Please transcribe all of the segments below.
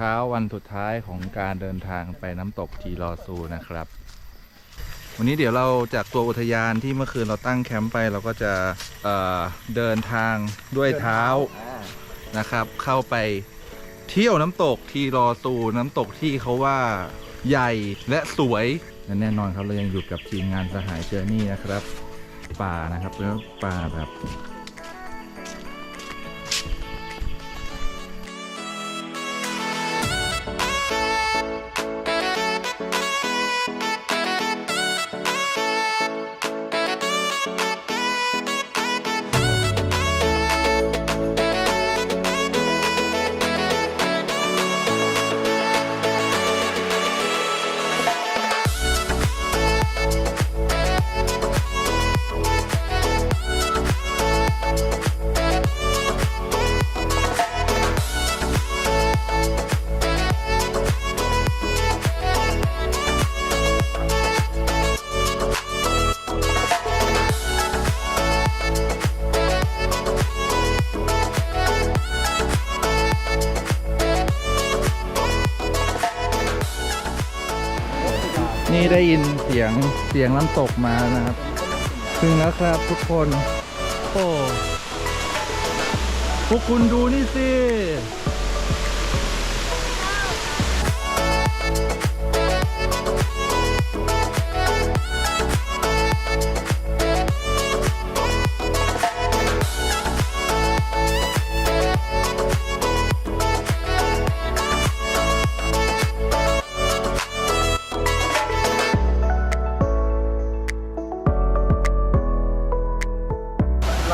เช้าวันสุดท้ายของการเดินทางไปน้ำตกทีรอซูนะครับ วันนี้เดี๋ยวเราจากตัวอุทยานที่เมื่อคืนเราตั้งแคมป์ไปเราก็จะเเดินทางด้วยเท้านะครับ เข้าไปเที่ยวน้ำตกทีรอซูน้ำตกที่เขาว่าใหญ่และสวยและแน่นอนครับเรายังอยู่กับทีมงานสหายเจอร์นี่นะครับ ป่านะครับแล้วป่าแบบ ได้ยินเสียงเสียงน้ำตกมานะครับถึงแล้วครับทุกคน โอ้พวกคุณดูนี่สิ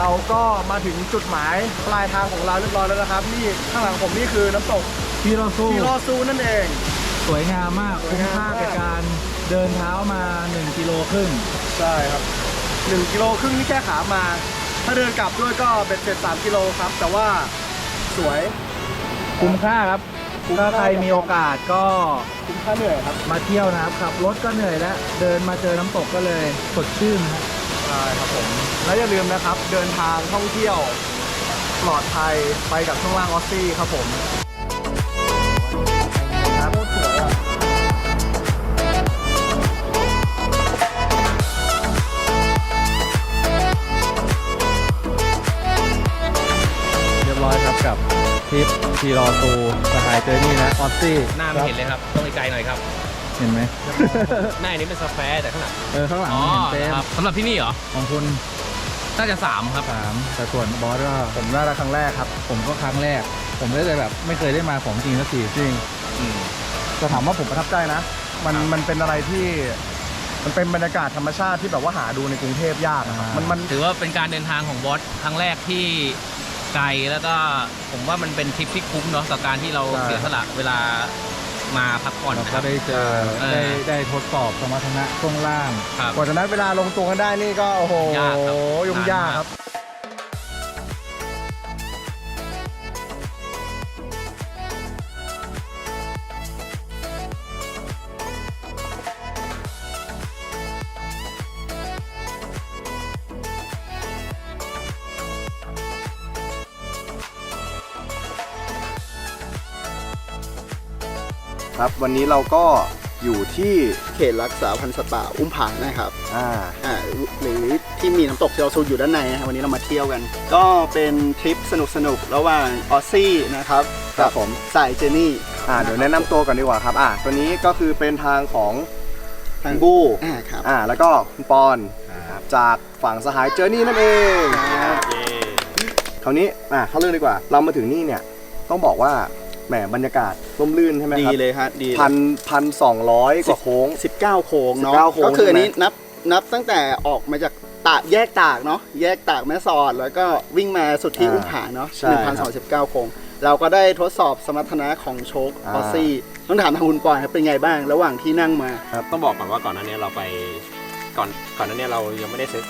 เราก็มาถึงจุดหมายปลายทางของเราเรียบร้อยแล้วนะครับนี่ข้างหลังผมนี่คือน้ำตกทีรอซูทีรอซูนั่นเอง สวยงามมากสวยคุ้มงามค่ามากกับการเดินเท้ามา 1 กิโลครึ่งใช่ครับ1กิโลครึ่งนี่แค่ขามา ถ้าเดินกลับด้วยก็เบ็ดเสร็จ3กิโลครับ แต่ว่าสวย คุ้มค่าครับคุ้มถ้าค่าใครมีโอกาสก็คุ้มค่าเหนื่อยครับ มาเที่ยวนะครับขับรถก็เหนื่อยแล้ว เดินมาเจอน้ำตกก็เลยสดชื่นครับใช่ครับผม และอย่าลืมนะครับเดินทางท่องเที่ยวปลอดภัยไปกับช่วงล่างออสซี่ครับผมครับโคตรสวยอะ เรียบร้อยครับกับทริปทีรอซูสหายเจอนี่นะออสซี่หน้าไม่เห็นเลยครับ ต้องไกลๆหน่อยครับ เห็นไหมหน้าอันนี้เป็นสแควร์แต่ข้างหลังเออข้างหลังอ๋อเห็นเต็มครับสำหรับที่นี่เหรอของคุณน่าจะสามครับสามแต่ส่วนบอสก็ผมน่าจะครั้งแรกครับ ผมก็ครั้งแรก ผมก็เลยแบบ ไม่เคยได้มาของจริงสักทีจริงอืมจะถามว่าผมประทับใจนะ มันมันเป็นอะไรที่มันเป็นบรรยากาศธรรมชาติที่แบบว่าหาดูในกรุงเทพยากอะครับมันมันถือว่าเป็นการเดินทางของบอสครั้งแรกที่ไกลแล้วก็ผมว่ามันเป็นทริปที่คุ้มเนาะต่อการที่เราใช่เสียสละเวลา มาพักผ่อนเรานะคก็รับ ได้เจอเออได้ได้ทดสอบสมรรถนะช่วงล่างครับกว่าจะนัดเวลาลงตัวกันได้นี่ก็โอ้โหยากครับ ยุ่งยากนานมากครับ ครับ วันนี้เราก็อยู่ที่เขตรักษาพันธุ์สัตว์ป่าอุ้มผางนะครับ อ่า อ่าหรือที่มีน้ำตกเชลซูอยู่ด้านในนะครับวันนี้เรามาเที่ยวกัน ก็เป็นทริปสนุกๆ ระหว่างออซซี่นะครับครับผม สายเจนี่อ่าเดี๋ยวแนะนำตัวก่อนดีกว่าครับ อ่า ตัวนี้ก็คือเป็นทางของทางบูอ่าครับอ่า แล้วก็คุณปอนจากฝั่งสหายเจอร์นี่นั่นเองนะครับคราวนี้อ่าเข้าเรื่องดีกว่า เรามาถึงนี่เนี่ย ต้องบอกว่า แหมบรรยากาศร่มรื่นใช่ไหมดีครับเลยฮะดีเลยพันพันสองร้อยกว่าโค้ง 19 โค้งเนาะ19โค้งก็คืออันนี้ใช่ไหมนับนับตั้งแต่ออกมาจากตากแยกตากเนาะแยกตากแม่สอด แล้วก็วิ่งมาสุดที่อ่าอุ้มผางเนาะใช่ครับ1,219 โค้ง เราก็ได้ทดสอบสมรรถนะของโชคอ่า ออสซี่ต้องถามทางคุณปอยครับเป็นไงบ้างระหว่างที่นั่งมา ต้องบอกก่อนว่าก่อนหน้านี้เราไปก่อนก่อนหน้านี้เรายังไม่ได้เซ็ต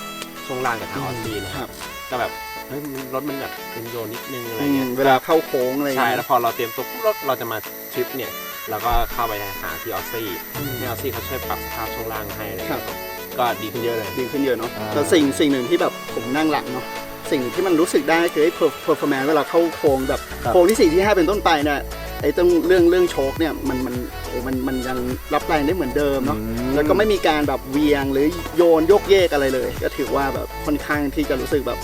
ช่วงล่างกับทางออสซี่นะคครัรับ บก็แบบ เฮ้ยมันรถมันแบบเป็นโยนนิดนึงอะไรอืเงี้มยเวลาเข้าโค้งอะไรอย่างใช่เงี้ยแล้วพอเราเตรียมตัวปุ๊บรถเราจะมาทริปเนี่ยเราก็เข้าไปหาที่ออสซี่ที่ออสซี่เขาช่วยปรับสภาพช่วงล่างให้อะไรครับเงี้ยก็ดีขึ้นเยอะเลยดีขึ้นเยอะเนาะอ่าแต่สิ่งสิ่งหนึ่งที่แบบผมนั่งหลังเนาะสิ่งที่มันรู้สึกได้คือไอ้ per- performance เวลาเข้าโค้งแบบโค้งที่สี่ที่ห้าเป็นต้นไปเนี่ยไอ้ต้องเรื่องเรื่องโชคเนี่ยมันมันโอ้มันมันยังรับแรงได้เหมือนเดิมเนาะอืมแล้วก็ไม่มีการแบบเวียงหรือโยนโยกเยกอะไรเลย ก็ถือว่าแบบค่อนข้างที่จะรู้สึกแบบ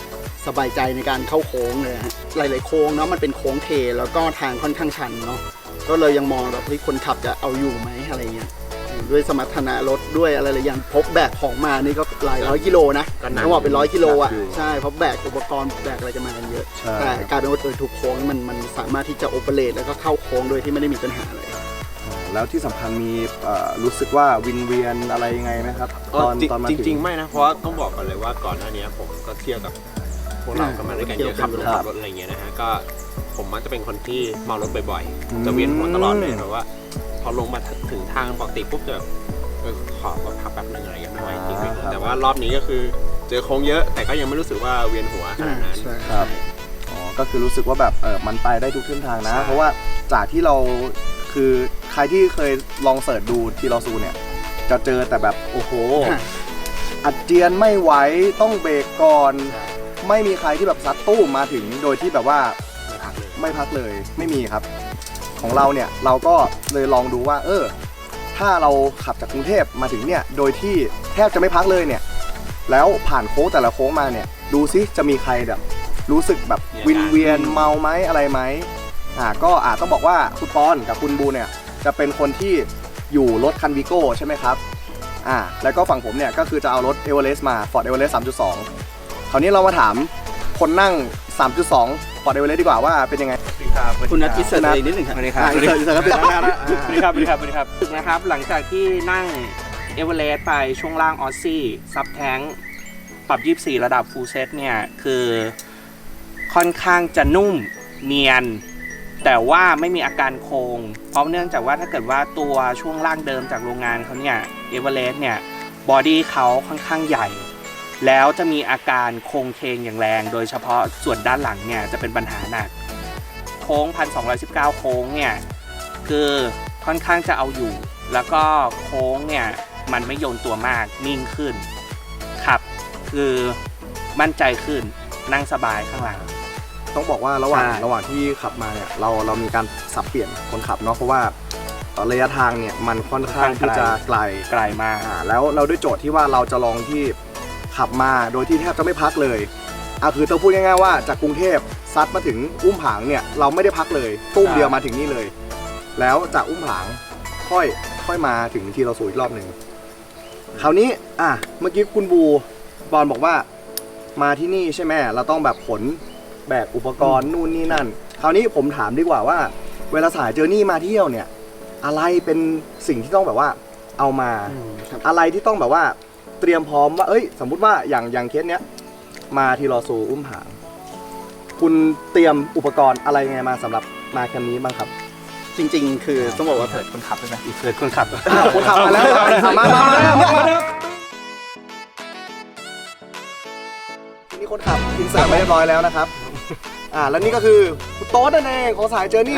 สบายใจในการเข้าโค้งเลยฮะหลาย ๆ โค้งเนาะมันเป็นโค้งเทแล้วก็ทางค่อนข้างชันเนาะก็เลยยังมองแบบเฮ้ยคนขับจะเอาอยู่ไหมอะไรเงี้ยด้วยสมรรถนะรถด้วยอะไรหลายอย่างพกแบกของมานี่ก็หลายร้อยกิโลนะก็หนักต้องบอกเป็นร้อยกิโลอะหนักอยู่ใช่เพราะแบกอุปกรณ์แบกอะไรจะมากันเยอะ ใช่ แต่กลายเป็นว่าเออทุกโค้งมันมันสามารถที่จะโอเปเรตแล้วก็เข้าโค้งโดยที่ไม่ได้มีปัญหาเลย แล้วที่สำคัญมีเอ่อรู้สึกว่าวินเวียนอะไรยังไงไหมครับเออจริงตอนมาจถึริงๆ ไม่นะ เพราะว่าต้องบอกก่อนเลยว่าก่อนหน้านี้ผมก็เที่ยวกับ พวกเรากันมาด้วยกันเยอะขับรถขับรถอะไรอย่างเงี้ยนะฮะก็ผมมักจะเป็นคนที่เมารถบ่อยๆ จะเวียนหัวตลอดเลยแบบว่า พอลงมาถึงทางปกติปุ๊บจะแบบเออขอแบบพักแป๊บนึงอะไรอย่างเงี้ยไม่ไหวจริงๆแต่ว่ารอบนี้ก็คือเจอโค้งเยอะแต่ก็ยังไม่รู้สึกว่าเวียนหัวขนาดนั้นใช่ครับอ๋อก็คือรู้สึกว่าแบบเออมันไปได้ทุกเส้นทางนะใช่เพราะว่าจากที่เราคือใครที่เคยลองเสิร์ชดูทีลอซูเนี่ย จะเจอแต่แบบโอ้โหค่ะอัดเจียนไม่ไหวต้องเบรกก่อน ไม่มีใครที่แบบซัดตู้มมาถึงโดยที่แบบว่าไม่พักเลยไม่พักเลยไม่มีครับ ของเราเนี่ยเราก็เลยลองดูว่า เออ ถ้าเราขับจากกรุงเทพมาถึงเนี่ยโดยที่แทบจะไม่พักเลยเนี่ย แล้วผ่านโค้งแต่ละโค้งมาเนี่ย ดูซิจะมีใครแบบ รู้สึกแบบวินเวียนเมาไหมอะไรไหมอ่าก็อาจต้องบอกว่าคุณปอนกับคุณบูเนี่ยจะเป็นคนที่อยู่รถคันวิโก้ใช่ไหมครับอ่าแล้วก็ฝั่งผมเนี่ยก็คือจะเอารถเอเวอเรสต์มา Ford e v e r e s t 3.2 คราวนี้เรามาถามคนนั่ง 3.2 Ford e v e r e s t ดีกว่าว่าเป็นยังไงคุณนัทพิเศษตัวเองนิดหนึ่งครับสวัสดีครับอ่าอินเสิร์ตอินเสิร์ตครับสวัสดีครับสวัสดีครับสวัสดีครับนะครับ หลังจากที่นั่งเอเวอเรสต์ไปช่วงล่างออสซี่ซับแทงปรับ 24 ระดับฟูลเซตเนี่ยคือค่อนข้างจะนุ่มเนียน แต่ว่าไม่มีอาการโคงเพราะเนื่องจากว่าถ้าเกิดว่าตัวช่วงล่างเดิมจากโรงงานเขาเนี่ยเอเวอเรสต์เนี่ยบอดี้เขาค่อนข้างใหญ่ แล้วจะมีอาการโครงเคงอย่างแรง โดยเฉพาะส่วนด้านหลังเนี่ยจะเป็นปัญหาหนัก โค้ง 1,219 โค้งเนี่ยคือค่อนข้างจะเอาอยู่ แล้วก็โค้งเนี่ยมันไม่โยนตัวมากนิ่งขึ้นขับคือมั่นใจขึ้นนั่งสบายข้างหลัง ต้องบอกว่าระหว่างใช่ ระหว่างที่ขับมาเนี่ยเราเรามีการสับเปลี่ยนคนขับเนาะเพราะว่าระยะทางเนี่ยมันค่อนข้างที่จะไกลไกลมาก อ่าแล้วเราด้วยโจทย์ที่ว่าเราจะลองที่ ขับมาโดยที่แทบจะไม่พักเลยอะคือต้องพูดง่ายๆว่าจากกรุงเทพซัดมาถึงอุ้มผางเนี่ยเราไม่ได้พักเลยตุ้มเดียวมาถึงนี่เลย แล้วจากอุ้มผางค่อยค่อยมาถึงที่เราสู่อีกรอบหนึ่งคราวนี้อะเมื่อกี้คุณบูบอลบอกว่ามาที่นี่ใช่ไหมเราต้องแบบขนแบกอุปกรณ์นู่นนี่นั่น คราวนี้ผมถามดีกว่าว่า เวลาสายเจอนี่มาเที่ยวเนี่ย อะไรเป็นสิ่งที่ต้องแบบว่า เอามา อะไรที่ต้องแบบว่า เตรียมพร้อมว่าเอ้ย สมมุติว่าอย่างอย่างเคสเนี้ยมาทีรอซูอุ้มผาง คุณเตรียมอุปกรณ์อะไรยังไงมาสำหรับมาแคมนี้บ้างครับจริริง ๆ คือต้องบอกว่าเกิดคนขับใช่ไหมเกิดคนขับอ้าวคุณขับมาแล้วมามามาแล้วมาแล้วนี่คนขับอินเสิร์ตมาเรียบร้อยแล้วนะครับ อ่าแล้วนี่ก็คือคุณโต๊ดนั่นเองของสายเจอนี่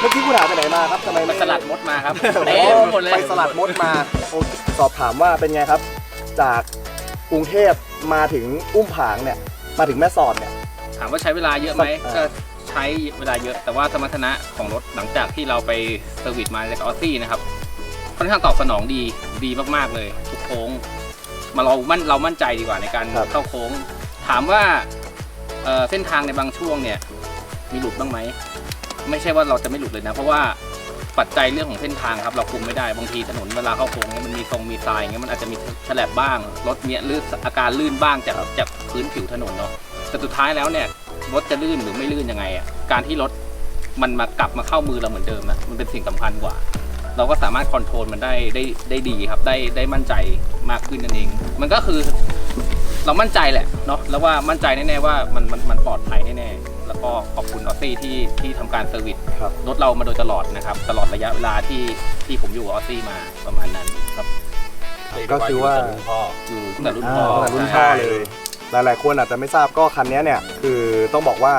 เมื่อกี้คุณหาไปไหนมาครับทำไมไปไม่สลัดมดมาครับโอ้เต็มหมดเลย ไปสลัดมดมาโอ้สอบถามว่าเป็นไงครับ จากกรุงเทพมาถึงอุ้มผางเนี่ย มาถึงแม่สอดเนี่ย ถามว่าใช้เวลาเยอะไหมอ่าก็ใช้เวลาเยอะ แต่ว่าสมรรถนะของรถหลังจากที่เราไปเซอร์วิสมาจากออสซี่นะครับค่อนข้างตอบสนองดีดีมากๆเลยทุกโค้ง มาเรามั่นเรามั่นใจดีกว่าในการครับ เข้าโค้ง ถามว่าเอ่อเส้นทางในบางช่วงเนี่ย มีหลุดบ้างไหม ไม่ใช่ว่าเราจะไม่หลุดเลยนะ เพราะว่าปัจจัยเรื่องของเส้นทางครับเราคุมไม่ได้บางทีถนนเวลาเข้าโค้งเนี่ยมันมีทรงมีทรายอย่างเงี้ยมันอาจจะมีฉลบบ้างรถเนี้ยลื่นอาการลื่นบ้างจากจากพื้นผิวถนนเนาะแต่สุดท้ายแล้วเนี่ยรถจะลื่นหรือไม่ลื่นยังไงอะการที่รถมันมากลับมาเข้ามือเราเหมือนเดิมอะมันเป็นสิ่งสำคัญกว่า เราก็สามารถคอนโทรลมันได้ได้ได้ดีครับได้ได้มั่นใจมากขึ้นนั่นเอง มันก็คือเรามั่นใจแหละเนาะแล้วว่ามั่นใจแน่ๆว่ามันมันมันปลอดภัยแน่ๆ แล้วก็ขอบคุณออสซี่ที่ที่ทำการเซอร์วิสครับ รถเรามาโดยตลอดนะครับ ตลอดระยะเวลาที่ที่ผมอยู่กับออสซี่มาประมาณนั้นครับ ก็คือว่าอยู่ตั้งแต่รุ่นอ่าพ่อตั้งแต่รุ่นพ่อเลย หลายๆคนอาจจะไม่ทราบก็คันนี้เนี่ยคือต้องบอกว่า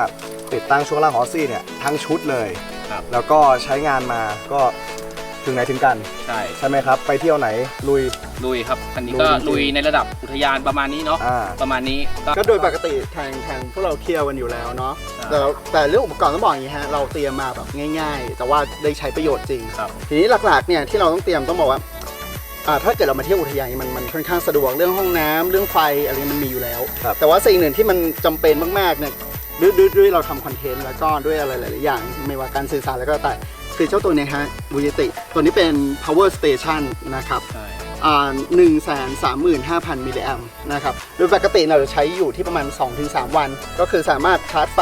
ติดตั้งช่วงล่างฮอสซี่เนี่ยทั้งชุดเลย ครับ แล้วก็ใช้งานมาก็ถึงไหนถึงกัน ใช่ ใช่ไหมครับ ไปเที่ยวไหนลุย ลุยครับคันนี้ก็ลุยจริงๆลุยในระดับอุทยานประมาณนี้เนาะอ่า ประมาณนี้ก็ ก็โดยปกติทางทางพวกเราเคลียร์กันอยู่แล้วเนาะใช่ แต่แต่เรื่องอุปกรณ์ต้องบอกอย่างนี้ฮะเราเตรียมมาแบบง่าย ๆ แต่ว่าได้ใช้ประโยชน์จริง ครับ ทีนี้หลักๆเนี่ยที่เราต้องเตรียมต้องบอกว่าอ่า ถ้าเกิดเรามาเที่ยวอุทยานมันมันค่อนข้างสะดวกเรื่องห้องน้ำเรื่องไฟอะไรมันมีอยู่แล้ว ครับ แต่ว่าสิ่งหนึ่งที่มันจำเป็นมากๆเนี่ยด้วยด้วยด้วยเราทำคอนเทนต์แล้วก็ด้วยอะไรหลายๆอย่างไม่ว่าการสื่อสารแล้วก็แต่คือเจ้าตัวเนี้ฮะวิจิติ ตัวนี้เป็น power station นะครับ ใช่อ่า หนึ่งแสนสามหมื่นห้าพันมิลลิแอมนะครับ โดยปกติเราจะใช้อยู่ที่ประมาณ 2-3 วัน ก็คือสามารถชาร์จไฟ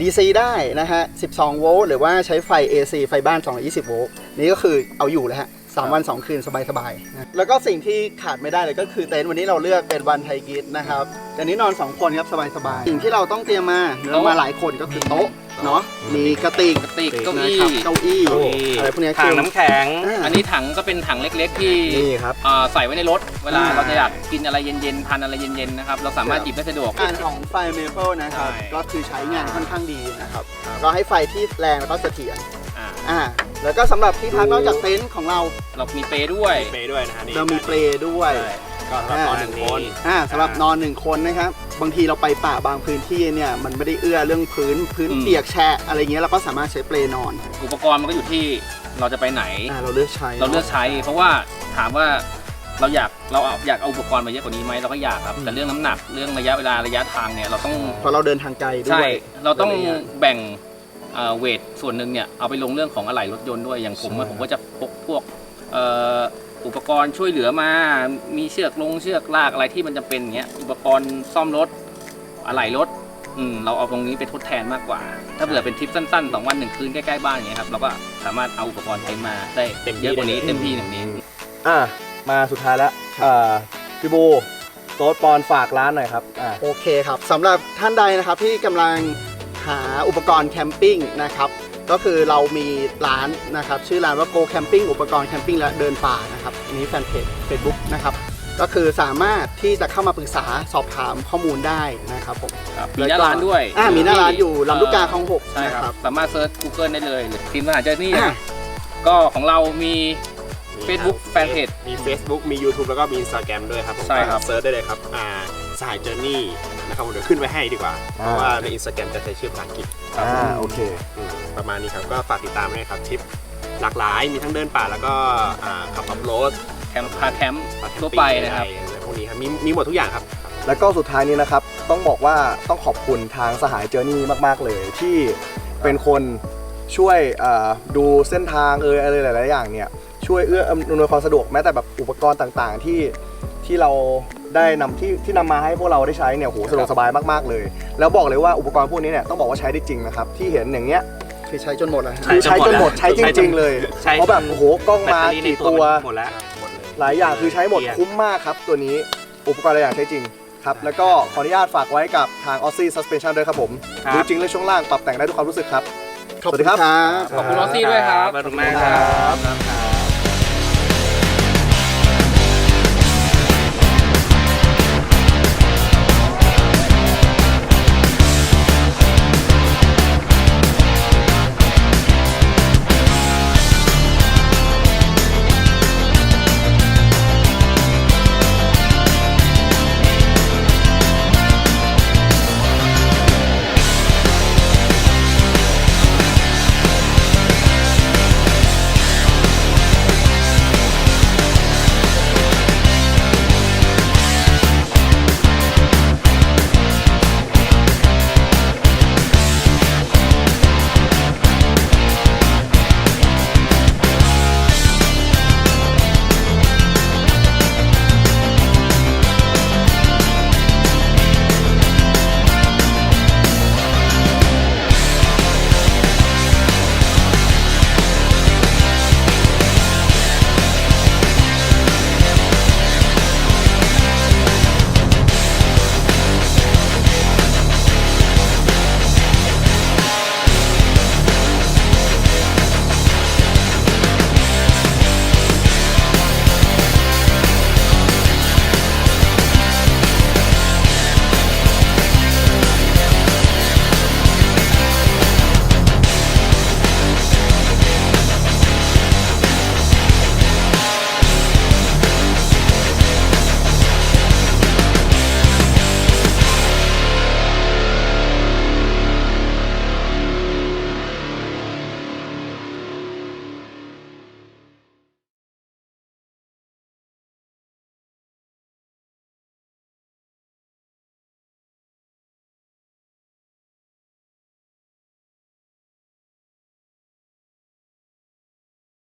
DC ได้นะฮะ 12 โวลต์ หรือว่าใช้ไฟ AC ไฟบ้าน 220 โวลต์ นี่ก็คือเอาอยู่แล้วฮะสามวัน2คืนสบายๆนะแล้วก็สิ่งที่ขาดไม่ได้เลยก็คือเต็นท์วันนี้เราเลือกเป็นวันไทยกิจนะครับอันนี้นอน 2 คนครับสบายๆ สิ่งที่เราต้องเตรียมมาเรามาหลายคนก็คือโต๊ะ เนาะมีกระติกกระติกกระติกเก้านะอี้ครับเก้าอี้โอ้อะไรพวกเนี้ยถังคือ น้ำแข็ง อ่าอันนี้ถังก็เป็นถังเล็กๆ ที่นี่ครับอ่าใส่ไว้ในรถ เวลาอ่า เราจะอยากกินอะไรเย็นๆทานอะไรเย็นๆนะครับ เราสามารถหยิบได้สะดวก งานของไฟเมเปิลนะครับ ใช่ ก็คือใช้งานค่อนข้างดีนะครับ ก็ให้ไฟที่แรงแล้วก็เสถียรอ่าอ่าแล้วก็สำหรับที่พักนอกจากเต็นท์ของเราเรามีเปรย์ด้วย เปย์ด้วยนะฮะนี่เรามีเปลด้วยใช่ก็สำหรับตอนหนึ่งคน อ่าสำหรับนอนหนึ่งคนนะครับ บางทีเราไปป่าบางพื้นที่เนี่ยมันไม่ได้เอื้อเรื่องพื้นพื้นอืม เปียกแฉะอะไรเงี้ยเราก็สามารถใช้เปลนอนอุปกรณ์มันก็อยู่ที่เราจะไปไหน อ่าเราเลือกใช้เราเลือกใช้ เพราะว่าถามว่าเราอยากเราเอาอยากเอาอุปกรณ์มาเยอะกว่านี้ไหมเราก็อยากครับแต่เรื่องน้ำหนักเรื่องระยะเวลาระยะทางเนี่ยเราต้องเพราะเราเดินทางไกลด้ใช่วย เราต้องหลายๆย่าแบ่งเอ่อเวทส่วนหนึ่งเนี่ยเอาไปลงเรื่องของอะไหล่รถยนต์ด้วยอย่างผมอะใช่ ผมก็จะพกพวกเอ่อ อุปกรณ์ช่วยเหลือมา มีเชือกลงเชือกลากอะไรที่มันจะเป็นอย่างเงี้ย อุปกรณ์ซ่อมรถอะไหล่รถอืมเราเอาตรงนี้ไปทดแทนมากกว่า ถ้าเผื่อเป็นทริปสั้นๆสองวันหนึ่งคืนใกล้ๆบ้านอย่างเงี้ยครับเราก็สามารถเอาอุปกรณ์ใช้มาได้เต็มที่เยอะกว่านี้ได้เลยเต็มที่อย่างนี้ อะมาสุดท้ายแล้วอ่าพี่บูโต๊ดปอนฝากร้านหน่อยครับอ่า โอเคครับสำหรับท่านใดนะครับที่กำลังหาอุปกรณ์แคมปิ้งนะครับ ก็คือเรามีร้านนะครับ ชื่อร้านว่า Go Camping อุปกรณ์แคมปิ้งและเดินป่านะครับอันนี้แฟนเพจ Facebook นะครับ ก็คือสามารถที่จะเข้ามาปรึกษาสอบถามข้อมูลได้นะครับผม ครับมีหน้าร้านด้วยอ่ามีหน้าร้านอยู่ลำลูกกาคลองหกใช่นะคครัรับบสามารถเซิร์ช Google ได้เลยหรือพิมพ์มหาเจอนี่อ่านะก็ของเรามี Facebook แฟนเพจมี Facebook มี YouTube แล้วก็มี Instagram ด้วยครับผมใช่ครับก็เซิร์ชได้เลยครับอ่า สหายเจอร์นี่นะครับผมเดี๋ยวขึ้นไว้ให้ดีกว่า เพราะว่าใน Instagram จะใช้ชื่อภาษาอังกฤษอ่าโอเค อืมประมาณนี้ครับก็ฝากติดตามด้วยครับทริปหลากหลายมีทั้งเดินป่าแล้วก็อ่าขับขับรถแคมป์พาแคมป์พาแคมทั่วปิ้งไปนะครับอะไรพวกนี้ครับมีมีหมดทุกอย่างครับ แล้วก็สุดท้ายนี้นะครับ ต้องบอกว่าต้องขอบคุณทางสหายเจอร์นี่มาก ๆ เลย ที่เป็นคนช่วยเอ่อดูเส้นทางเอออะไรหลาย ๆ อย่างเนี่ยช่วยเอื้ออำนวยความสะดวกแม้แต่แบบอุปกรณ์ต่าง ๆ ที่ที่เรา ได้นำที่ที่นำมาให้พวกเราได้ใช้เนี่ยโหสะดวกสบายมากๆเลย แล้วบอกเลยว่าอุปกรณ์พวกนี้เนี่ยต้องบอกว่าใช้ได้จริงนะครับที่เห็นอย่างเงี้ยคือใช้จนหมดแล้วฮะใช่คือใช้จนหมดใช้จริง ๆ เลยใช้เพราะแบบโอ้โหกล้องมาแบตเตอรี่ในกี่ตัวตัวหมดแล้วหมดเลยหลายอย่างคือใช้หมดเกลี้ยงคุ้มมากครับ ตัวนี้อุปกรณ์หลายอย่างใช้จริงครับ แล้วก็ขออนุญาตฝากไว้กับทาง Aussie Suspension ด้วยครับผมครับดูจริงเลยช่วงล่างปรับแต่งได้ทุกความรู้สึกครับ ขอบคุณครับ ขอบคุณลอสซี่ด้วยครับ ขอบคุณมากครับ